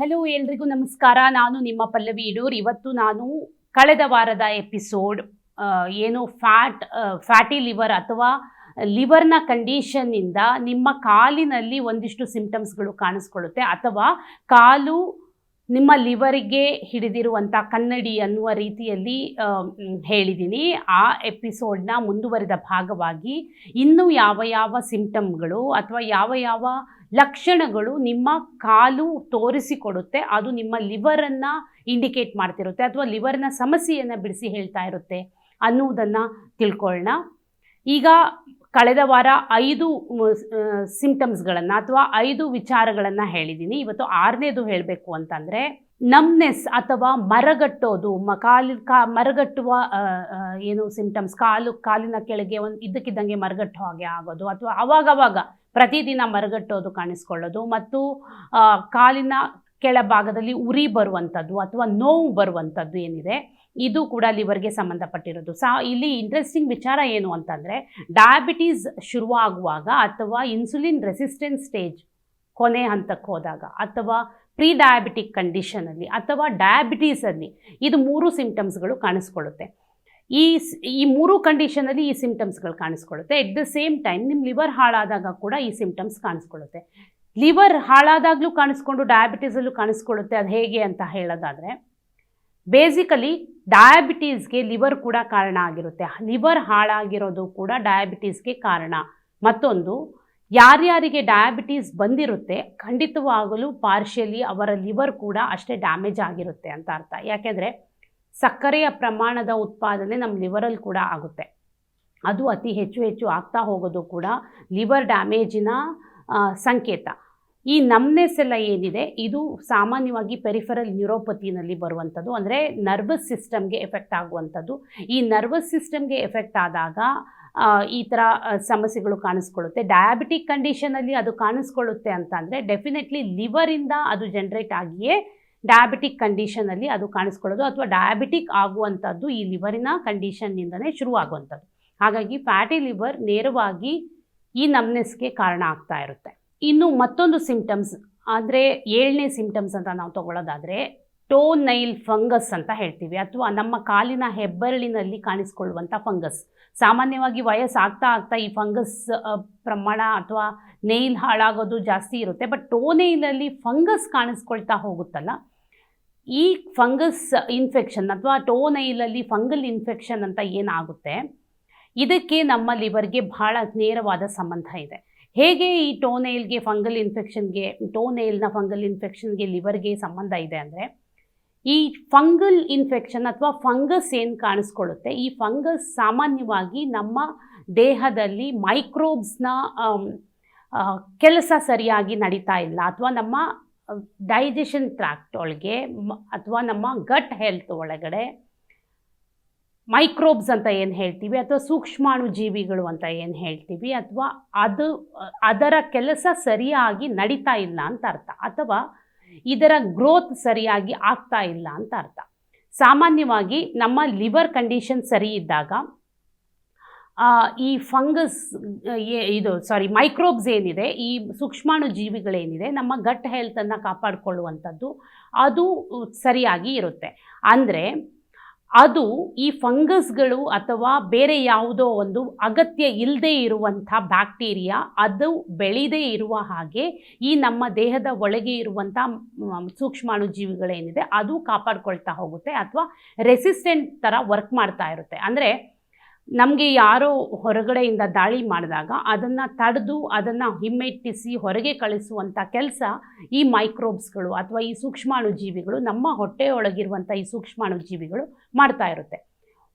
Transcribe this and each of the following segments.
Hello ಎಲ್ರಿಗೂ ನಮಸ್ಕಾರ. ನಾನು ನಿಮ್ಮ ಪಲ್ಲವಿ ಇಡೂರ್. ಇವತ್ತು ನಾನು ಕಳೆದ ವಾರದ ಎಪಿಸೋಡ್ ಏನು ಫ್ಯಾಟ್ ಫ್ಯಾಟಿ ಲಿವರ್ ಅಥವಾ ಲಿವರ್ನ ಕಂಡೀಷನ್ನಿಂದ ನಿಮ್ಮ ಕಾಲಿನಲ್ಲಿ ಒಂದಿಷ್ಟು ಸಿಂಪ್ಟಮ್ಸ್ಗಳು ಕಾಣಿಸ್ಕೊಳ್ಳುತ್ತೆ. ಅಥವಾ ಕಾಲು ನಿಮ್ಮ ಲಿವರಿಗೆ ಹಿಡಿದಿರುವಂಥ ಕನ್ನಡಿ ಅನ್ನುವ ರೀತಿಯಲ್ಲಿ ಹೇಳಿದ್ದೀನಿ ಆ ಎಪಿಸೋಡ್ನ ಮುಂದುವರಿದ ಭಾಗವಾಗಿ ಇನ್ನೂ ಯಾವ ಯಾವ ಸಿಂಪ್ಟಮ್ಗಳು ಅಥವಾ ಯಾವ ಯಾವ ಲಕ್ಷಣಗಳು ನಿಮ್ಮ ಕಾಲು ತೋರಿಸಿಕೊಡುತ್ತೆ, ಅದು ನಿಮ್ಮ ಲಿವರನ್ನು ಇಂಡಿಕೇಟ್ ಮಾಡ್ತಿರುತ್ತೆ ಅಥವಾ ಲಿವರ್ನ ಸಮಸ್ಯೆಯನ್ನು ಬಿಡಿಸಿ ಹೇಳ್ತಾ ಇರುತ್ತೆ ಅನ್ನುವುದನ್ನು ತಿಳ್ಕೊಳ್ಳೋಣ ಈಗ ಕಳೆದ ವಾರ ಐದು ಸಿಂಪ್ಟಮ್ಸ್ಗಳನ್ನು ಅಥವಾ ಐದು ವಿಚಾರಗಳನ್ನು ಹೇಳಿದ್ದೀನಿ. ಇವತ್ತು ಆರನೇದು ಹೇಳಬೇಕು ಅಂತಂದರೆ ನಮ್ನೆಸ್ ಅಥವಾ ಮರಗಟ್ಟೋದು, ಮ, ಕಾಲು, ಕಾ, ಮರಗಟ್ಟುವ ಏನು ಸಿಂಪ್ಟಮ್ಸ್, ಕಾಲು, ಕಾಲಿನ ಕೆಳಗೆ ಒಂದು ಇದ್ದಕ್ಕಿದ್ದಂಗೆ ಮರಗಟ್ಟೋ ಹಾಗೆ ಆಗೋದು ಅಥವಾ ಅವಾಗವಾಗ ಪ್ರತಿದಿನ ಮರಗಟ್ಟೋದು ಕಾಣಿಸ್ಕೊಳ್ಳೋದು ಮತ್ತು ಕಾಲಿನ ಕೆಳಭಾಗದಲ್ಲಿ ಉರಿ ಬರುವಂಥದ್ದು ಅಥವಾ ನೋವು ಬರುವಂಥದ್ದು ಏನಿದೆ, ಇದು ಕೂಡ ಲಿವರ್ಗೆ ಸಂಬಂಧಪಟ್ಟಿರೋದು. ಸಹ ಇಲ್ಲಿ ಇಂಟ್ರೆಸ್ಟಿಂಗ್ ವಿಚಾರ ಏನು ಅಂತಂದರೆ ಡಯಾಬಿಟೀಸ್ ಶುರುವಾಗುವಾಗ ಅಥವಾ ಇನ್ಸುಲಿನ್ ರೆಸಿಸ್ಟೆನ್ಸ್ ಸ್ಟೇಜ್ ಕೊನೆ ಹಂತಕ್ಕೆ ಹೋದಾಗ ಅಥವಾ ಪ್ರೀ ಡಯಾಬಿಟಿಕ್ ಕಂಡೀಷನಲ್ಲಿ ಅಥವಾ ಡಯಾಬಿಟೀಸಲ್ಲಿ ಇದು ಮೂರು ಸಿಂಪ್ಟಮ್ಸ್ಗಳು ಕಾಣಿಸ್ಕೊಳ್ಳುತ್ತೆ. ಈ ಈ ಮೂರು ಕಂಡೀಷನಲ್ಲಿ ಈ ಸಿಂಪ್ಟಮ್ಸ್ಗಳು ಕಾಣಿಸ್ಕೊಳ್ಳುತ್ತೆ. ಎಟ್ ದ ಸೇಮ್ ಟೈಮ್ ನಿಮ್ಮ ಲಿವರ್ ಹಾಳಾದಾಗ ಕೂಡ ಈ ಸಿಂಪ್ಟಮ್ಸ್ ಕಾಣಿಸ್ಕೊಳ್ಳುತ್ತೆ. ಲಿವರ್ ಹಾಳಾದಾಗಲೂ ಕಾಣಿಸ್ಕೊಂಡು ಡಯಾಬಿಟೀಸಲ್ಲೂ ಕಾಣಿಸ್ಕೊಳ್ಳುತ್ತೆ. ಅದು ಹೇಗೆ ಅಂತ ಹೇಳೋದಾದರೆ ಬೇಸಿಕಲಿ ಡಯಾಬಿಟೀಸ್ಗೆ ಲಿವರ್ ಕೂಡ ಕಾರಣ ಆಗಿರುತ್ತೆ. ಲಿವರ್ ಹಾಳಾಗಿರೋದು ಕೂಡ ಡಯಾಬಿಟೀಸ್ಗೆ ಕಾರಣ. ಮತ್ತೊಂದು, ಯಾರ್ಯಾರಿಗೆ ಡಯಾಬಿಟೀಸ್ ಬಂದಿರುತ್ತೆ, ಖಂಡಿತವಾಗಲೂ ಪಾರ್ಷಿಯಲಿ ಅವರ ಲಿವರ್ ಕೂಡ ಅಷ್ಟೇ ಡ್ಯಾಮೇಜ್ ಆಗಿರುತ್ತೆ ಅಂತ ಅರ್ಥ. ಯಾಕೆಂದರೆ ಸಕ್ಕರೆಯ ಪ್ರಮಾಣದ ಉತ್ಪಾದನೆ ನಮ್ಮ ಲಿವರಲ್ಲಿ ಕೂಡ ಆಗುತ್ತೆ. ಅದು ಅತಿ ಹೆಚ್ಚು ಹೆಚ್ಚು ಆಗ್ತಾ ಹೋಗೋದು ಕೂಡ ಲಿವರ್ ಡ್ಯಾಮೇಜಿನ ಸಂಕೇತ. ಈ ನಮ್ನೆಸ್ ಎಲ್ಲ ಏನಿದೆ? ಇದು ಸಾಮಾನ್ಯವಾಗಿ ಪೆರಿಫರಲ್ ನ್ಯೂರೋಪತಿನಲ್ಲಿ ಬರುವಂಥದ್ದು. ಅಂದರೆ ನರ್ವಸ್ ಸಿಸ್ಟಮ್ಗೆ ಎಫೆಕ್ಟ್ ಆಗುವಂಥದ್ದು. ಈ ನರ್ವಸ್ ಸಿಸ್ಟಮ್ಗೆ ಎಫೆಕ್ಟ್ ಆದಾಗ ಈ ಥರ ಸಮಸ್ಯೆಗಳು ಕಾಣಿಸ್ಕೊಳ್ಳುತ್ತೆ. ಡಯಾಬಿಟಿಕ್ ಕಂಡೀಷನಲ್ಲಿ ಅದು ಕಾಣಿಸ್ಕೊಳ್ಳುತ್ತೆ ಅಂತ ಅಂದರೆ ಡೆಫಿನೆಟ್ಲಿ ಲಿವರಿಂದ ಅದು ಜನ್ರೇಟ್ ಆಗಿಯೇ ಡಯಾಬಿಟಿಕ್ ಕಂಡೀಷನಲ್ಲಿ ಅದು ಕಾಣಿಸ್ಕೊಳ್ಳೋದು ಅಥವಾ ಡಯಾಬಿಟಿಕ್ ಆಗುವಂಥದ್ದು ಈ ಲಿವರಿನ ಕಂಡೀಷನ್ನಿಂದನೇ ಶುರುವಾಗುವಂಥದ್ದು. ಹಾಗಾಗಿ ಫ್ಯಾಟಿ ಲಿವರ್ ನೇರವಾಗಿ ಈ ನಮ್ನೆಸ್ಗೆ ಕಾರಣ ಆಗ್ತಾ ಇರುತ್ತೆ. ಇನ್ನು ಮತ್ತೊಂದು ಸಿಂಪ್ಟಮ್ಸ್ ಅಂದರೆ ಏಳನೇ ಸಿಂಪ್ಟಮ್ಸ್ ಅಂತ ನಾವು ತಗೊಳ್ಳೋದಾದರೆ ಟೋ ನೈಲ್ ಫಂಗಸ್ ಅಂತ ಹೇಳ್ತೀವಿ, ಅಥವಾ ನಮ್ಮ ಕಾಲಿನ ಹೆಬ್ಬೆರಳಿನಲ್ಲಿ ಕಾಣಿಸ್ಕೊಳ್ಳುವಂಥ ಫಂಗಸ್ ಸಾಮಾನ್ಯವಾಗಿ ವಯಸ್ಸಾಗ್ತಾ ಆಗ್ತಾ ಈ ಫಂಗಸ್ ಪ್ರಮಾಣ ಅಥವಾ ನೈಲ್ ಹಾಳಾಗೋದು ಜಾಸ್ತಿ ಇರುತ್ತೆ ಬಟ್ ಟೋ ನೈಲಲ್ಲಿ ಫಂಗಸ್ ಕಾಣಿಸ್ಕೊಳ್ತಾ ಹೋಗುತ್ತಲ್ಲ ಈ ಫಂಗಸ್ ಇನ್ಫೆಕ್ಷನ್ ಅಥವಾ ಟೋನೈಲಲ್ಲಿ ಫಂಗಲ್ ಇನ್ಫೆಕ್ಷನ್ ಅಂತ ಏನಾಗುತ್ತೆ? ಇದಕ್ಕೆ ನಮ್ಮ ಲಿವರ್ಗೆ ಬಹಳ ನೇರವಾದ ಸಂಬಂಧ ಇದೆ. ಹೇಗೆ ಈ ಟೋನೈಲ್ಗೆ ಫಂಗಲ್ ಇನ್ಫೆಕ್ಷನ್ಗೆ ಟೋನೈಲ್ನ ಫಂಗಲ್ ಇನ್ಫೆಕ್ಷನ್ಗೆ ಲಿವರ್ಗೆ ಸಂಬಂಧ ಇದೆ ಅಂದರೆ, ಈ ಫಂಗಲ್ ಇನ್ಫೆಕ್ಷನ್ ಅಥವಾ ಫಂಗಸ್ ಏನು ಕಾಣಿಸ್ಕೊಳ್ಳುತ್ತೆ? ಈ ಫಂಗಸ್ ಸಾಮಾನ್ಯವಾಗಿ ನಮ್ಮ ದೇಹದಲ್ಲಿ ಮೈಕ್ರೋಬ್ಸ್ನ ಕೆಲಸ ಸರಿಯಾಗಿ ನಡೀತಾ ಇಲ್ಲ ಅಥವಾ ನಮ್ಮ ಡೈಜೆಷನ್ ಟ್ರ್ಯಾಕ್ಟ್ ಒಳಗೆ ಅಥವಾ ನಮ್ಮ ಗಟ್ ಹೆಲ್ತ್ ಒಳಗಡೆ ಮೈಕ್ರೋಬ್ಸ್ ಅಂತ ಏನು ಹೇಳ್ತೀವಿ, ಅಥವಾ ಸೂಕ್ಷ್ಮಾಣು ಜೀವಿಗಳು ಅಂತ ಏನು ಹೇಳ್ತೀವಿ, ಅಥವಾ ಅದು, ಅದರ ಕೆಲಸ ಸರಿಯಾಗಿ ನಡೀತಾ ಇಲ್ಲ ಅಂತ ಅರ್ಥ. ಅಥವಾ ಇದರ ಗ್ರೋತ್ ಸರಿಯಾಗಿ ಆಗ್ತಾ ಇಲ್ಲ ಅಂತ ಅರ್ಥ. ಸಾಮಾನ್ಯವಾಗಿ ನಮ್ಮ ಲಿವರ್ ಕಂಡೀಷನ್ ಸರಿ ಇದ್ದಾಗ ಈ ಫಂಗಸ್ ಇದು ಸಾರಿ ಮೈಕ್ರೋಬ್ಸ್ ಏನಿದೆ, ಈ ಸೂಕ್ಷ್ಮಾಣು ಜೀವಿಗಳೇನಿದೆ, ನಮ್ಮ ಗಟ್ ಹೆಲ್ತನ್ನು ಕಾಪಾಡಿಕೊಳ್ಳುವಂಥದ್ದು ಅದು ಸರಿಯಾಗಿ ಇರುತ್ತೆ. ಅಂದರೆ ಅದು ಈ ಫಂಗಸ್ಗಳು ಅಥವಾ ಬೇರೆ ಯಾವುದೋ ಒಂದು ಅಗತ್ಯ ಇಲ್ಲದೆ ಇರುವಂಥ ಬ್ಯಾಕ್ಟೀರಿಯಾ, ಅದು ಬೆಳೀದೇ ಇರುವ ಹಾಗೆ ಈ ನಮ್ಮ ದೇಹದ ಒಳಗೆ ಇರುವಂಥ ಸೂಕ್ಷ್ಮಾಣು ಜೀವಿಗಳೇನಿದೆ, ಅದು ಕಾಪಾಡ್ಕೊಳ್ತಾ ಹೋಗುತ್ತೆ ಅಥವಾ ರೆಸಿಸ್ಟೆಂಟ್ ಥರ ವರ್ಕ್ ಮಾಡ್ತಾ ಇರುತ್ತೆ. ಅಂದರೆ ನಮಗೆ ಯಾರೋ ಹೊರಗಡೆಯಿಂದ ದಾಳಿ ಮಾಡಿದಾಗ ಅದನ್ನು ತಡೆದು ಅದನ್ನು ಹಿಮ್ಮೆಟ್ಟಿಸಿ ಹೊರಗೆ ಕಳಿಸುವಂಥ ಕೆಲಸ ಈ ಮೈಕ್ರೋಬ್ಸ್ಗಳು ಅಥವಾ ಈ ಸೂಕ್ಷ್ಮಾಣುಜೀವಿಗಳು ನಮ್ಮ ಹೊಟ್ಟೆಯೊಳಗಿರುವಂಥ ಈ ಸೂಕ್ಷ್ಮಾಣು ಜೀವಿಗಳು ಮಾಡ್ತಾ ಇರುತ್ತೆ.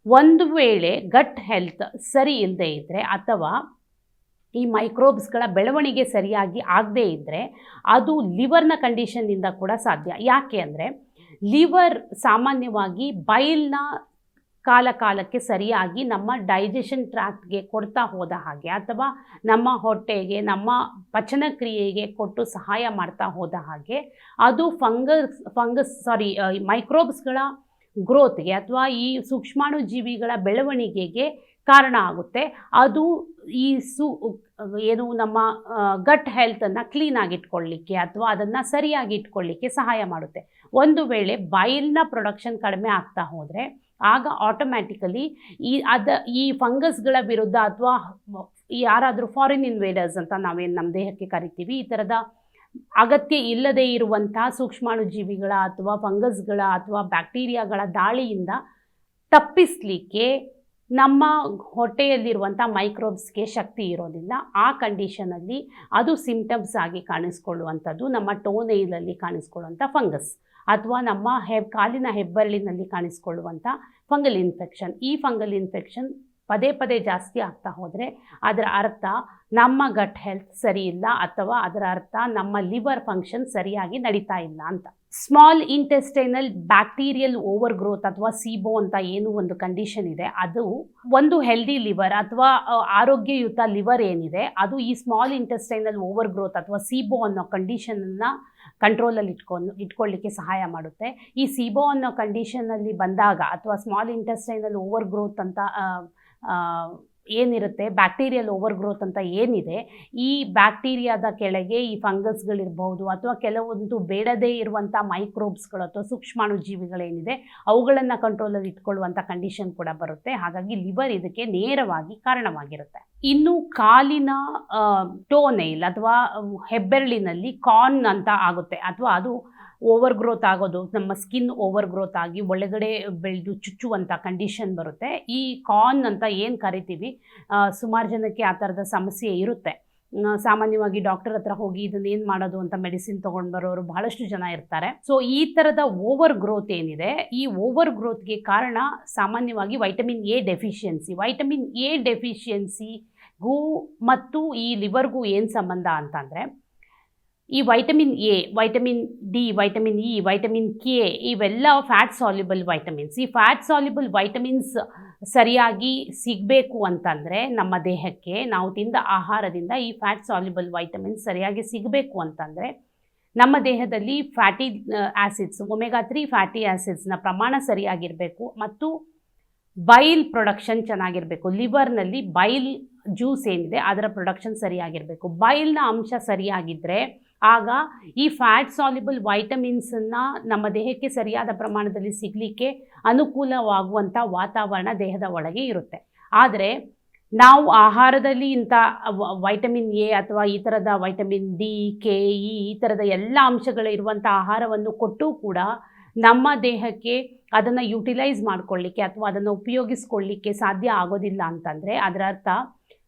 ಒಂದು ವೇಳೆ ಗಟ್ ಹೆಲ್ತ್ ಸರಿ ಇಲ್ಲದೆ ಇದ್ದರೆ ಅಥವಾ ಈ ಮೈಕ್ರೋಬ್ಸ್ಗಳ ಬೆಳವಣಿಗೆ ಸರಿಯಾಗಿ ಆಗದೇ ಇದ್ದರೆ ಅದು ಲಿವರ್ನ ಕಂಡೀಷನ್ನಿಂದ ಕೂಡ ಸಾಧ್ಯ. ಯಾಕೆ ಅಂದರೆ ಲಿವರ್ ಸಾಮಾನ್ಯವಾಗಿ ಬೈಲ್ನ ಕಾಲ ಕಾಲಕ್ಕೆ ಸರಿಯಾಗಿ ನಮ್ಮ ಡೈಜೆಷನ್ ಟ್ರ್ಯಾಕ್ಟ್ಗೆ ಕೊಡ್ತಾ ಹೋದ ಹಾಗೆ ಅಥವಾ ನಮ್ಮ ಹೊಟ್ಟೆಗೆ, ನಮ್ಮ ಪಚನ ಕ್ರಿಯೆಗೆ ಕೊಟ್ಟು ಸಹಾಯ ಮಾಡ್ತಾ ಹೋದ ಹಾಗೆ ಅದು ಫಂಗಸ್ ಫಂಗಸ್ ಸಾರಿ ಮೈಕ್ರೋಬ್ಸ್ಗಳ ಗ್ರೋತ್ಗೆ ಅಥವಾ ಈ ಸೂಕ್ಷ್ಮಾಣು ಜೀವಿಗಳ ಬೆಳವಣಿಗೆಗೆ ಕಾರಣ ಆಗುತ್ತೆ. ಅದು ಈ ಸು, ಏನು ನಮ್ಮ ಗಟ್ ಹೆಲ್ತನ್ನು ಕ್ಲೀನಾಗಿ ಇಟ್ಕೊಳ್ಳಿಕ್ಕೆ ಅಥವಾ ಅದನ್ನು ಸರಿಯಾಗಿ ಇಟ್ಕೊಳ್ಳಿಕ್ಕೆ ಸಹಾಯ ಮಾಡುತ್ತೆ. ಒಂದು ವೇಳೆ ಬಾಯಿಲ್ನ ಪ್ರೊಡಕ್ಷನ್ ಕಡಿಮೆ ಆಗ್ತಾ ಹೋದರೆ ಆಗ ಆಟೋಮ್ಯಾಟಿಕಲಿ ಈ ಅದ ಈ ಫಂಗಸ್ಗಳ ವಿರುದ್ಧ ಅಥವಾ ಯಾರಾದರೂ ಫಾರಿನ್ ಇನ್ವೇಡರ್ಸ್ ಅಂತ ನಾವೇನು ನಮ್ಮ ದೇಹಕ್ಕೆ ಕರಿತೀವಿ, ಈ ಥರದ ಅಗತ್ಯ ಇಲ್ಲದೇ ಇರುವಂಥ ಸೂಕ್ಷ್ಮಾಣುಜೀವಿಗಳ ಅಥವಾ ಫಂಗಸ್ಗಳ ಅಥವಾ ಬ್ಯಾಕ್ಟೀರಿಯಾಗಳ ದಾಳಿಯಿಂದ ತಪ್ಪಿಸಲಿಕ್ಕೆ ನಮ್ಮ ಹೊಟ್ಟೆಯಲ್ಲಿರುವಂಥ ಮೈಕ್ರೋಬ್ಸ್ಗೆ ಶಕ್ತಿ ಇರೋದಿಲ್ಲ ಆ ಕಂಡೀಷನಲ್ಲಿ ಅದು ಸಿಂಪ್ಟಮ್ಸ್ ಆಗಿ ಕಾಣಿಸ್ಕೊಳ್ಳುವಂಥದ್ದು, ನಮ್ಮ ಟೋನೇಲಲ್ಲಿ ಕಾಣಿಸ್ಕೊಳ್ಳುವಂಥ ಫಂಗಸ್ ಅಥವಾ ನಮ್ಮ ಹೆ, ಕಾಲಿನ ಹೆಬ್ಬರಳಿನಲ್ಲಿ ಕಾಣಿಸ್ಕೊಳ್ಳುವಂಥ ಫಂಗಲ್ ಇನ್ಫೆಕ್ಷನ್. ಈ ಫಂಗಲ್ ಇನ್ಫೆಕ್ಷನ್ ಪದೇ ಪದೇ ಜಾಸ್ತಿ ಆಗ್ತಾ ಹೋದರೆ ಅದರ ಅರ್ಥ ನಮ್ಮ ಗಟ್ ಹೆಲ್ತ್ ಸರಿ ಇಲ್ಲ ಅಥವಾ ಅದರ ಅರ್ಥ ನಮ್ಮ ಲಿವರ್ ಫಂಕ್ಷನ್ ಸರಿಯಾಗಿ ನಡೀತಾ ಇಲ್ಲ ಅಂತ. Small intestinal bacterial over growth ಅಥವಾ ಸಿಬೋ ಅಂತ ಏನು ಒಂದು ಕಂಡೀಷನ್ ಇದೆ. ಅದು ಒಂದು ಹೆಲ್ದಿ ಲಿವರ್ ಅಥವಾ ಆರೋಗ್ಯಯುತ ಲಿವರ್ ಏನಿದೆ, ಅದು ಈ ಸ್ಮಾಲ್ ಇಂಟೆಸ್ಟೈನಲ್ ಓವರ್ ಗ್ರೋತ್ ಅಥವಾ ಸಿಬೋ ಅನ್ನೋ ಕಂಡೀಷನನ್ನು ಕಂಟ್ರೋಲಲ್ಲಿ ಇಟ್ಕೊಂಡು, ಇಟ್ಕೊಳ್ಳಿಕ್ಕೆ ಸಹಾಯ ಮಾಡುತ್ತೆ. ಈ ಸಿಬೋ ಅನ್ನೋ ಕಂಡೀಷನಲ್ಲಿ ಬಂದಾಗ ಅಥವಾ ಸ್ಮಾಲ್ ಇಂಟೆಸ್ಟೈನಲ್ಲಿ ಓವರ್ ಗ್ರೋತ್ ಅಂತ ಏನಿರುತ್ತೆ ಬ್ಯಾಕ್ಟೀರಿಯಲ್ ಓವರ್ ಗ್ರೋತ್ ಅಂತ ಏನಿದೆ, ಈ ಬ್ಯಾಕ್ಟೀರಿಯಾದ ಕೆಳಗೆ ಈ ಫಂಗಸ್ಗಳಿರ್ಬೋದು ಅಥವಾ ಕೆಲವೊಂದು ಬೇಡದೇ ಇರುವಂಥ ಮೈಕ್ರೋಬ್ಸ್ಗಳು ಅಥವಾ ಸೂಕ್ಷ್ಮಾಣು ಜೀವಿಗಳೇನಿದೆ ಅವುಗಳನ್ನು ಕಂಟ್ರೋಲಲ್ಲಿ ಇಟ್ಕೊಳ್ಳುವಂಥ ಕಂಡೀಷನ್ ಕೂಡ ಬರುತ್ತೆ. ಹಾಗಾಗಿ ಲಿವರ್ ಇದಕ್ಕೆ ನೇರವಾಗಿ ಕಾರಣವಾಗಿರುತ್ತೆ. ಇನ್ನು ಕಾಲಿನ ಟೋನೈಲ್ ಅಥವಾ ಹೆಬ್ಬೆರಳಿನಲ್ಲಿ ಕಾರ್ನ್ ಅಂತ ಆಗುತ್ತೆ. ಅಥವಾ ಅದು ಓವರ್ ಗ್ರೋತ್ ಆಗೋದು, ನಮ್ಮ ಸ್ಕಿನ್ ಓವರ್ ಗ್ರೋತ್ ಆಗಿ ಒಳಗಡೆ ಬೆಳೆದು ಚುಚ್ಚುವಂಥ ಕಂಡೀಷನ್ ಬರುತ್ತೆ. ಈ ಕಾರ್ನ್ ಅಂತ ಏನು ಕರಿತೀವಿ? ಸುಮಾರು ಜನಕ್ಕೆ ಆ ಥರದ ಸಮಸ್ಯೆ ಇರುತ್ತೆ. ಸಾಮಾನ್ಯವಾಗಿ ಡಾಕ್ಟರ್ ಹತ್ರ ಹೋಗಿ ಇದನ್ನ ಏನು ಮಾಡೋದು ಅಂತ ಮೆಡಿಸಿನ್ ತೊಗೊಂಡು ಬರೋರು ಬಹಳಷ್ಟು ಜನ ಇರ್ತಾರೆ. ಸೊ ಈ ಥರದ ಓವರ್ ಗ್ರೋತ್ ಏನಿದೆ? ಈ ಓವರ್ ಗ್ರೋತ್ಗೆ ಕಾರಣ ಸಾಮಾನ್ಯವಾಗಿ vitamin A deficiency vitamin A ಡೆಫಿಷಿಯನ್ಸಿಗೂ ಮತ್ತು ಈ ಲಿವರ್ಗೂ ಏನು ಸಂಬಂಧ ಅಂತಂದರೆ ಈ vitamin A vitamin D vitamin E vitamin K ಇವೆಲ್ಲ ಫ್ಯಾಟ್ ಸಾಲ್ಯುಬಲ್ ವೈಟಮಿನ್ಸ್ ಈ ಫ್ಯಾಟ್ ಸಾಲ್ಯುಬಲ್ ವೈಟಮಿನ್ಸ್ ಸರಿಯಾಗಿ ಸಿಗಬೇಕು ಅಂತಂದರೆ ನಮ್ಮ ದೇಹಕ್ಕೆ ನಾವು ತಿಂದ ಆಹಾರದಿಂದ ಈ ಫ್ಯಾಟ್ ಸಾಲ್ಯುಬಲ್ ವೈಟಮಿನ್ಸ್ ಸರಿಯಾಗಿ ಸಿಗಬೇಕು ಅಂತಂದರೆ ನಮ್ಮ ದೇಹದಲ್ಲಿ fatty acids omega three fatty ಆ್ಯಸಿಡ್ಸ್ನ ಪ್ರಮಾಣ ಸರಿಯಾಗಿರಬೇಕು ಮತ್ತು ಬೈಲ್ ಪ್ರೊಡಕ್ಷನ್ ಚೆನ್ನಾಗಿರಬೇಕು. ಲಿವರ್ನಲ್ಲಿ ಬೈಲ್ ಜ್ಯೂಸ್ ಏನಿದೆ, ಅದರ ಪ್ರೊಡಕ್ಷನ್ ಸರಿಯಾಗಿರಬೇಕು. ಬೈಲ್ನ ಅಂಶ ಸರಿಯಾಗಿದ್ದರೆ ಆಗ ಈ ಫ್ಯಾಟ್ ಸಾಲ್ಯುಬಲ್ ವೈಟಮಿನ್ಸನ್ನು ನಮ್ಮ ದೇಹಕ್ಕೆ ಸರಿಯಾದ ಪ್ರಮಾಣದಲ್ಲಿ ಸಿಗಲಿಕ್ಕೆ ಅನುಕೂಲವಾಗುವಂಥ ವಾತಾವರಣ ದೇಹದ ಒಳಗೆ ಇರುತ್ತೆ. ಆದರೆ ನಾವು ಆಹಾರದಲ್ಲಿ ಇಂಥ ವೈಟಮಿನ್ ಎ ಅಥವಾ ಈ ಥರದ ವೈಟಮಿನ್ ಡಿ ಕೆ ಇ ಈ ಥರದ ಎಲ್ಲ ಅಂಶಗಳಿರುವಂಥ ಆಹಾರವನ್ನು ಕೊಟ್ಟು ಕೂಡ ನಮ್ಮ ದೇಹಕ್ಕೆ ಅದನ್ನು ಯುಟಿಲೈಸ್ ಮಾಡ್ಕೊಳ್ಳಿಕ್ಕೆ ಅಥವಾ ಅದನ್ನು ಉಪಯೋಗಿಸ್ಕೊಳ್ಳಿಕ್ಕೆ ಸಾಧ್ಯ ಆಗೋದಿಲ್ಲ ಅಂತಂದರೆ ಅದರ ಅರ್ಥ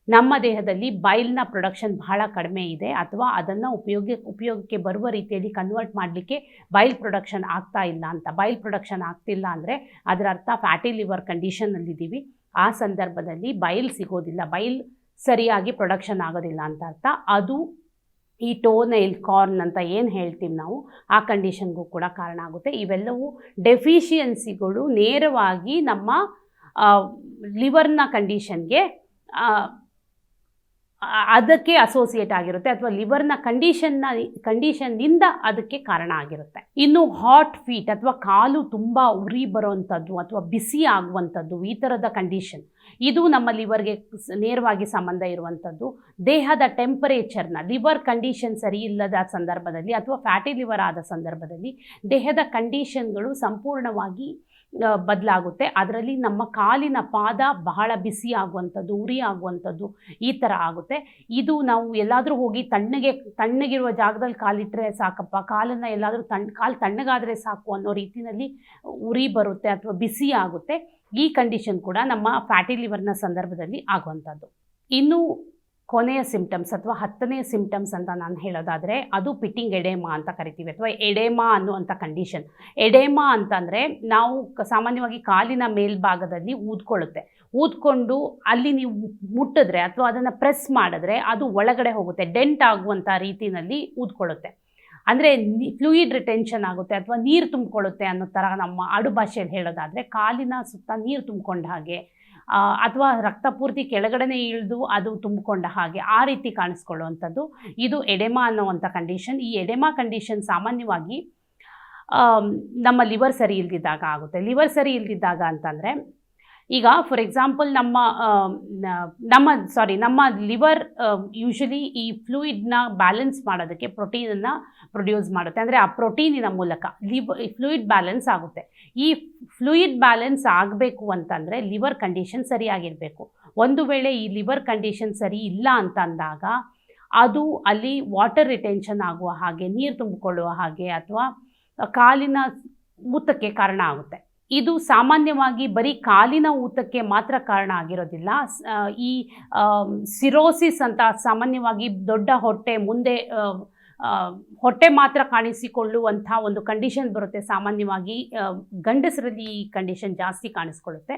ನಮ್ಮ ದೇಹದಲ್ಲಿ ಬೈಲ್ನ ಪ್ರೊಡಕ್ಷನ್ ಬಹಳ ಕಡಿಮೆ ಇದೆ ಅಥವಾ ಅದನ್ನು ಉಪಯೋಗ, ಉಪಯೋಗಕ್ಕೆ ಬರುವ ರೀತಿಯಲ್ಲಿ ಕನ್ವರ್ಟ್ ಮಾಡಲಿಕ್ಕೆ ಬೈಲ್ ಪ್ರೊಡಕ್ಷನ್ ಆಗ್ತಾ ಇಲ್ಲ ಅಂತ. ಬೈಲ್ ಪ್ರೊಡಕ್ಷನ್ ಆಗ್ತಿಲ್ಲ ಅಂದರೆ ಅದರ ಅರ್ಥ ಫ್ಯಾಟಿ ಲಿವರ್ ಕಂಡೀಷನಲ್ಲಿದ್ದೀವಿ ಆ ಸಂದರ್ಭದಲ್ಲಿ ಬೈಲ್ ಸಿಗೋದಿಲ್ಲ. ಬೈಲ್ ಸರಿಯಾಗಿ ಪ್ರೊಡಕ್ಷನ್ ಆಗೋದಿಲ್ಲ ಅಂತ ಅರ್ಥ. ಅದು ಈ ಟೋನೈಲ್ ಕಾರ್ನ್ ಅಂತ ಏನು ಹೇಳ್ತೀವಿ ನಾವು, ಆ ಕಂಡೀಷನ್ಗೂ ಕೂಡ ಕಾರಣ ಆಗುತ್ತೆ. ಇವೆಲ್ಲವೂ ಡೆಫಿಷಿಯನ್ಸಿಗಳು ನೇರವಾಗಿ ನಮ್ಮ ಲಿವರ್ನ ಕಂಡೀಷನ್ಗೆ ಅದಕ್ಕೆ ಅಸೋಸಿಯೇಟ್ ಆಗಿರುತ್ತೆ ಅಥವಾ ಲಿವರ್ನ ಕಂಡೀಷನ್ನ ಕಂಡೀಷನ್ನಿಂದ ಅದಕ್ಕೆ ಕಾರಣ ಆಗಿರುತ್ತೆ. ಇನ್ನು ಹಾಟ್ ಫೀಟ್ ಅಥವಾ ಕಾಲು ತುಂಬ ಉರಿ ಬರುವಂಥದ್ದು ಅಥವಾ ಬಿಸಿ ಆಗುವಂಥದ್ದು ಈ ಥರದ ಕಂಡೀಷನ್ ಇದು ನಮ್ಮ ಲಿವರ್ಗೆ ನೇರವಾಗಿ ಸಂಬಂಧ ಇರುವಂಥದ್ದು ದೇಹದ ಟೆಂಪರೇಚರ್ನ ಲಿವರ್ ಕಂಡೀಷನ್ ಸರಿ ಇಲ್ಲದ ಸಂದರ್ಭದಲ್ಲಿ ಅಥವಾ ಫ್ಯಾಟಿ ಲಿವರ್ ಆದ ಸಂದರ್ಭದಲ್ಲಿ ದೇಹದ ಕಂಡೀಷನ್ಗಳು ಸಂಪೂರ್ಣವಾಗಿ ಬದಲಾಗುತ್ತೆ. ಅದರಲ್ಲಿ ನಮ್ಮ ಕಾಲಿನ ಪಾದ ಬಹಳ ಬಿಸಿ ಆಗುವಂಥದ್ದು, ಉರಿ ಆಗುವಂಥದ್ದು ಈ ಥರ ಆಗುತ್ತೆ. ಇದು ನಾವು ಎಲ್ಲಾದರೂ ಹೋಗಿ ತಣ್ಣಗೆ, ತಣ್ಣಗಿರುವ ಜಾಗದಲ್ಲಿ ಕಾಲಿಟ್ಟರೆ ಸಾಕಪ್ಪ. ಕಾಲನ್ನು ಎಲ್ಲಾದರೂ ತಣ್ಣ ಕಾಲು ತಣ್ಣಗಾದರೆ ಸಾಕು ಅನ್ನೋ ರೀತಿಯಲ್ಲಿ ಉರಿ ಬರುತ್ತೆ ಅಥವಾ ಬಿಸಿ ಆಗುತ್ತೆ. ಈ ಕಂಡೀಷನ್ ಕೂಡ ನಮ್ಮ ಫ್ಯಾಟಿ ಲಿವರ್ನ ಸಂದರ್ಭದಲ್ಲಿ ಆಗುವಂಥದ್ದು. ಇನ್ನು ಕೊನೆಯ ಸಿಂಪ್ಟಮ್ಸ್ ಅಥವಾ ಹತ್ತನೆಯ ಸಿಂಪ್ಟಮ್ಸ್ ಅಂತ ನಾನು ಹೇಳೋದಾದರೆ ಅದು ಪಿಟ್ಟಿಂಗ್ ಎಡೇಮಾ ಅಂತ ಕರಿತೀವಿ ಅಥವಾ ಎಡೇಮಾ ಅನ್ನುವಂಥ ಕಂಡೀಷನ್ ಎಡೇಮಾ ಅಂತಂದರೆ ನಾವು ಸಾಮಾನ್ಯವಾಗಿ ಕಾಲಿನ ಮೇಲ್ಭಾಗದಲ್ಲಿ ಊದ್ಕೊಳ್ಳುತ್ತೆ. ಊದ್ಕೊಂಡು ಅಲ್ಲಿ ನೀವು ಮುಟ್ಟಿದ್ರೆ ಅಥವಾ ಅದನ್ನು ಪ್ರೆಸ್ ಮಾಡಿದ್ರೆ ಅದು ಒಳಗಡೆ ಹೋಗುತ್ತೆ ಡೆಂಟ್ ಆಗುವಂಥ ರೀತಿಯಲ್ಲಿ ಊದ್ಕೊಳ್ಳುತ್ತೆ. ಅಂದರೆ ಫ್ಲೂಯಿಡ್ ರಿಟೆನ್ಷನ್ ಆಗುತ್ತೆ ಅಥವಾ ನೀರು ತುಂಬಿಕೊಳ್ಳುತ್ತೆ ಅನ್ನೋ ಥರ ನಮ್ಮ ಆಡು ಭಾಷೆಯಲ್ಲಿ ಹೇಳೋದಾದರೆ ಕಾಲಿನ ಸುತ್ತ ನೀರು ತುಂಬಿಕೊಂಡ ಹಾಗೆ ಅಥವಾ ರಕ್ತ ಪೂರ್ತಿ ಕೆಳಗಡೆನೇ ಇಳಿದು ಅದು ತುಂಬಿಕೊಂಡ ಹಾಗೆ ಆ ರೀತಿ ಕಾಣಿಸ್ಕೊಳ್ಳುವಂಥದ್ದು. ಇದು ಎಡೆಮಾ ಅನ್ನುವಂಥ ಕಂಡೀಷನ್ ಈ ಎಡೆಮಾ ಕಂಡೀಷನ್ ಸಾಮಾನ್ಯವಾಗಿ ನಮ್ಮ ಲಿವರ್ ಸರಿ ಇಲ್ದಿದ್ದಾಗ ಆಗುತ್ತೆ. ಲಿವರ್ ಸರಿ ಇಲ್ದಿದ್ದಾಗ ಅಂತಂದರೆ ಈಗ ಫಾರ್ ಎಕ್ಸಾಂಪಲ್ ನಮ್ಮ ನಮ್ಮ ಸಾರಿ ನಮ್ಮ ಲಿವರ್ ಯೂಶಲಿ ಈ ಫ್ಲೂಯಿಡ್ನ ಬ್ಯಾಲೆನ್ಸ್ ಮಾಡೋದಕ್ಕೆ ಪ್ರೋಟೀನನ್ನು ಪ್ರೊಡ್ಯೂಸ್ ಮಾಡುತ್ತೆ. ಅಂದರೆ ಆ ಪ್ರೋಟೀನಿನ ಮೂಲಕ ಲಿವ್ ಫ್ಲೂಯಿಡ್ ಬ್ಯಾಲೆನ್ಸ್ ಆಗುತ್ತೆ. ಈ ಫ್ಲೂಯಿಡ್ ಬ್ಯಾಲೆನ್ಸ್ ಆಗಬೇಕು ಅಂತಂದರೆ ಲಿವರ್ ಕಂಡೀಷನ್ ಸರಿಯಾಗಿರಬೇಕು. ಒಂದು ವೇಳೆ ಈ ಲಿವರ್ ಕಂಡೀಷನ್ ಸರಿ ಇಲ್ಲ ಅಂತ ಅಂದಾಗ ಅದು ಅಲ್ಲಿ ವಾಟರ್ ರಿಟೆನ್ಷನ್ ಆಗುವ ಹಾಗೆ, ನೀರು ತುಂಬಿಕೊಳ್ಳುವ ಹಾಗೆ, ಅಥವಾ, ಕಾಲಿನ ಊತಕ್ಕೆ ಕಾರಣ ಆಗುತ್ತೆ. ಇದು ಸಾಮಾನ್ಯವಾಗಿ ಬರೀ ಕಾಲಿನ ಊತಕ್ಕೆ ಮಾತ್ರ ಕಾರಣ ಆಗಿರೋದಿಲ್ಲ. ಈ ಸಿರೋಸಿಸ್ ಅಂತ ಸಾಮಾನ್ಯವಾಗಿ ದೊಡ್ಡ ಹೊಟ್ಟೆ ಮುಂದೆ ಹೊಟ್ಟೆ ಮಾತ್ರ ಕಾಣಿಸಿಕೊಳ್ಳುವಂಥ ಒಂದು ಕಂಡೀಷನ್ ಬರುತ್ತೆ ಸಾಮಾನ್ಯವಾಗಿ. ಗಂಡಸರಲ್ಲಿ ಈ ಕಂಡೀಷನ್ ಜಾಸ್ತಿ ಕಾಣಿಸ್ಕೊಳ್ಳುತ್ತೆ.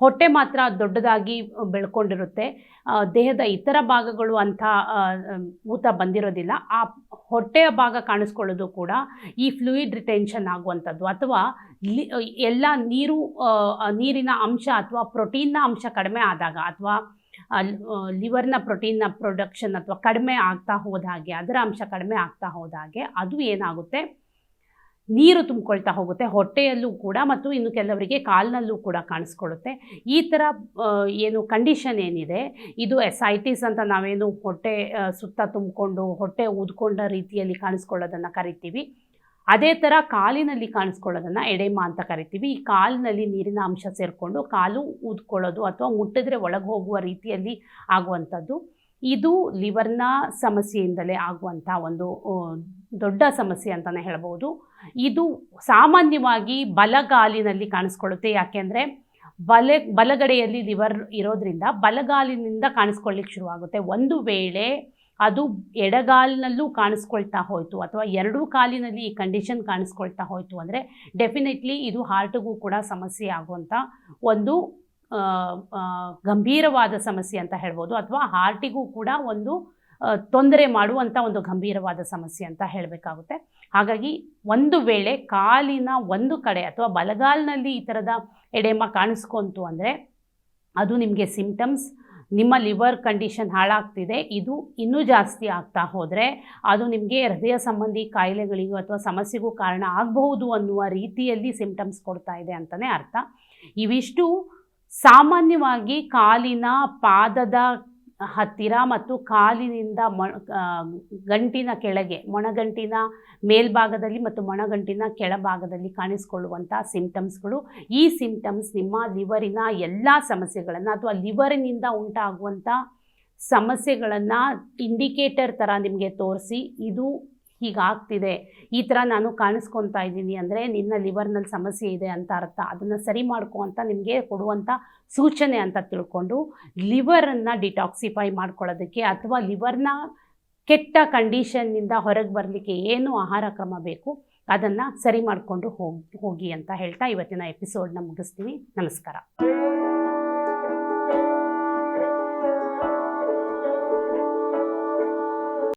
ಹೊಟ್ಟೆ ಮಾತ್ರ ದೊಡ್ಡದಾಗಿ ಬೆಳ್ಕೊಂಡಿರುತ್ತೆ. ದೇಹದ ಇತರ ಭಾಗಗಳು ಅಂಥ ಊತ ಬಂದಿರೋದಿಲ್ಲ. ಆ ಹೊಟ್ಟೆಯ ಭಾಗ ಕಾಣಿಸ್ಕೊಳ್ಳೋದು ಕೂಡ ಈ ಫ್ಲೂಯಿಡ್ ರಿಟೆನ್ಷನ್ ಆಗುವಂಥದ್ದು. ಅಥವಾ ಎಲ್ಲ ನೀರು ನೀರಿನ ಅಂಶ ಅಥವಾ ಪ್ರೋಟೀನ್ನ ಅಂಶ ಕಡಿಮೆ ಆದಾಗ ಅಥವಾ ಲಿವರ್ನ ಪ್ರೋಟೀನ್ನ ಪ್ರೊಡಕ್ಷನ್ ಅಥವಾ ಕಡಿಮೆ ಆಗ್ತಾ ಹೋದಾಗೆ ಅದರ ಅಂಶ ಕಡಿಮೆ ಆಗ್ತಾ ಹೋದಾಗೆ ಅದು ಏನಾಗುತ್ತೆ? ನೀರು ತುಂಬಿಕೊಳ್ತಾ ಹೋಗುತ್ತೆ, ಹೊಟ್ಟೆಯಲ್ಲೂ ಕೂಡ ಮತ್ತು ಇನ್ನು ಕೆಲವರಿಗೆ ಕಾಲಿನಲ್ಲೂ ಕೂಡ ಕಾಣಿಸ್ಕೊಳ್ಳುತ್ತೆ. ಈ ಥರ ಏನು ಕಂಡೀಷನ್ ಏನಿದೆ, ಇದು ಎಸೈಟಿಸ್ ಅಂತ ನಾವೇನು ಹೊಟ್ಟೆ ಸುತ್ತ ತುಂಬಿಕೊಂಡು, ಹೊಟ್ಟೆ ಊದ್ಕೊಂಡ ರೀತಿಯಲ್ಲಿ ಕಾಣಿಸ್ಕೊಳ್ಳೋದನ್ನು ಕರಿತೀವಿ. ಅದೇ ಥರ ಕಾಲಿನಲ್ಲಿ ಕಾಣಿಸ್ಕೊಳ್ಳೋದನ್ನು ಎಡೆಮಾ ಅಂತ ಕರಿತೀವಿ. ಈ ಕಾಲಿನಲ್ಲಿ ನೀರಿನ ಅಂಶ ಸೇರಿಕೊಂಡು ಕಾಲು ಊದ್ಕೊಳ್ಳೋದು ಅಥವಾ ಮುಟ್ಟಿದ್ರೆ ಒಳಗೆ ಹೋಗುವ ರೀತಿಯಲ್ಲಿ ಆಗುವಂಥದ್ದು. ಇದು ಲಿವರ್ನ ಸಮಸ್ಯೆಯಿಂದಲೇ ಆಗುವಂಥ ಒಂದು ದೊಡ್ಡ ಸಮಸ್ಯೆ ಅಂತಲೇ ಹೇಳ್ಬೋದು. ಇದು ಸಾಮಾನ್ಯವಾಗಿ ಬಲಗಾಲಿನಲ್ಲಿ ಕಾಣಿಸ್ಕೊಳ್ಳುತ್ತೆ. ಯಾಕೆಂದರೆ ಬಲ, ಬಲಗಡೆಯಲ್ಲಿ ಲಿವರ್ ಇರೋದ್ರಿಂದ ಬಲಗಾಲಿನಿಂದ ಕಾಣಿಸ್ಕೊಳ್ಳಿಕ್ಕೆ ಶುರುವಾಗುತ್ತೆ. ಒಂದು ವೇಳೆ ಅದು ಎಡಗಾಲಿನಲ್ಲೂ ಕಾಣಿಸ್ಕೊಳ್ತಾ ಹೋಯಿತು ಅಥವಾ ಎರಡೂ ಕಾಲಿನಲ್ಲಿ ಈ ಕಂಡೀಷನ್ ಕಾಣಿಸ್ಕೊಳ್ತಾ ಹೋಯಿತು ಅಂದರೆ ಡೆಫಿನೆಟ್ಲಿ ಇದು ಹಾರ್ಟಿಗೂ ಕೂಡ ಸಮಸ್ಯೆ ಆಗುವಂಥ ಒಂದು ಗಂಭೀರವಾದ ಸಮಸ್ಯೆ ಅಂತ ಹೇಳ್ಬೋದು. ಅಥವಾ ಹಾರ್ಟಿಗೂ ಕೂಡ ಒಂದು ತೊಂದರೆ ಮಾಡುವಂಥ ಒಂದು ಗಂಭೀರವಾದ ಸಮಸ್ಯೆ ಅಂತ ಹೇಳಬೇಕಾಗುತ್ತೆ. ಹಾಗಾಗಿ ಒಂದು ವೇಳೆ ಕಾಲಿನ ಒಂದು ಕಡೆ ಅಥವಾ ಬಲಗಾಲಿನಲ್ಲಿ ಈ ಥರದ ಎಡೆಮ ಕಾಣಿಸ್ಕೊಂತು ಅಂದರೆ ಅದು ನಿಮಗೆ ಸಿಂಪ್ಟಮ್ಸ್ ನಿಮ್ಮ ಲಿವರ್ ಕಂಡೀಷನ್ ಹಾಳಾಗ್ತಿದೆ, ಇದು ಇನ್ನೂ ಜಾಸ್ತಿ ಆಗ್ತಾ ಹೋದರೆ ಅದು ನಿಮಗೆ ಹೃದಯ ಸಂಬಂಧಿ ಕಾಯಿಲೆಗಳಿಗೂ ಅಥವಾ ಸಮಸ್ಯೆಗೂ ಕಾರಣ ಆಗಬಹುದು ಅನ್ನುವ ರೀತಿಯಲ್ಲಿ ಸಿಂಪ್ಟಮ್ಸ್ ಕೊಡ್ತಾ ಇದೆ ಅಂತಲೇ ಅರ್ಥ. ಇವಿಷ್ಟು ಸಾಮಾನ್ಯವಾಗಿ ಕಾಲಿನ ಪಾದದ ಹತ್ತಿರ ಮತ್ತು ಕಾಲಿನಿಂದ ಮ ಗಂಟಿನ ಕೆಳಗೆ, ಮೊಣಗಂಟಿನ ಮೇಲ್ಭಾಗದಲ್ಲಿ ಮತ್ತು ಮೊಣಗಂಟಿನ ಕೆಳಭಾಗದಲ್ಲಿ ಕಾಣಿಸಿಕೊಳ್ಳುವಂಥ ಸಿಂಪ್ಟಮ್ಸ್ಗಳು. ಈ ಸಿಂಪ್ಟಮ್ಸ್ ನಿಮ್ಮ ಲಿವರಿನ ಎಲ್ಲ ಸಮಸ್ಯೆಗಳನ್ನು ಅಥವಾ ಲಿವರಿನಿಂದ ಉಂಟಾಗುವಂಥ ಸಮಸ್ಯೆಗಳನ್ನು ಇಂಡಿಕೇಟರ್ ಥರ ನಿಮಗೆ ತೋರಿಸಿ. ಇದು ಹೀಗಾಗ್ತಿದೆ. ಈ ಥರ ನಾನು ಕಾಣಿಸ್ಕೊತಾ ಇದ್ದೀನಿ ಅಂದರೆ ನಿನ್ನ ಲಿವರ್ನಲ್ಲಿ ಸಮಸ್ಯೆ ಇದೆ ಅಂತ ಅರ್ಥ. ಅದನ್ನು ಸರಿ ಮಾಡ್ಕೊ ಅಂತ ನಿಮಗೆ ಕೊಡುವಂಥ ಸೂಚನೆ ಅಂತ ತಿಳ್ಕೊಂಡು ಲಿವರನ್ನು ಡಿಟಾಕ್ಸಿಫೈ ಮಾಡ್ಕೊಳ್ಳೋದಕ್ಕೆ ಅಥವಾ ಲಿವರ್ನ ಕೆಟ್ಟ ಕಂಡೀಷನ್ನಿಂದ ಹೊರಗೆ ಬರಲಿಕ್ಕೆ ಏನು ಆಹಾರ ಕ್ರಮ ಬೇಕು ಅದನ್ನು ಸರಿ ಮಾಡಿಕೊಂಡು ಹೋಗಿ ಹೋಗಿ ಅಂತ ಹೇಳ್ತಾ ಇವತ್ತಿನ ಎಪಿಸೋಡ್ನ ಮುಗಿಸ್ತೀನಿ. ನಮಸ್ಕಾರ.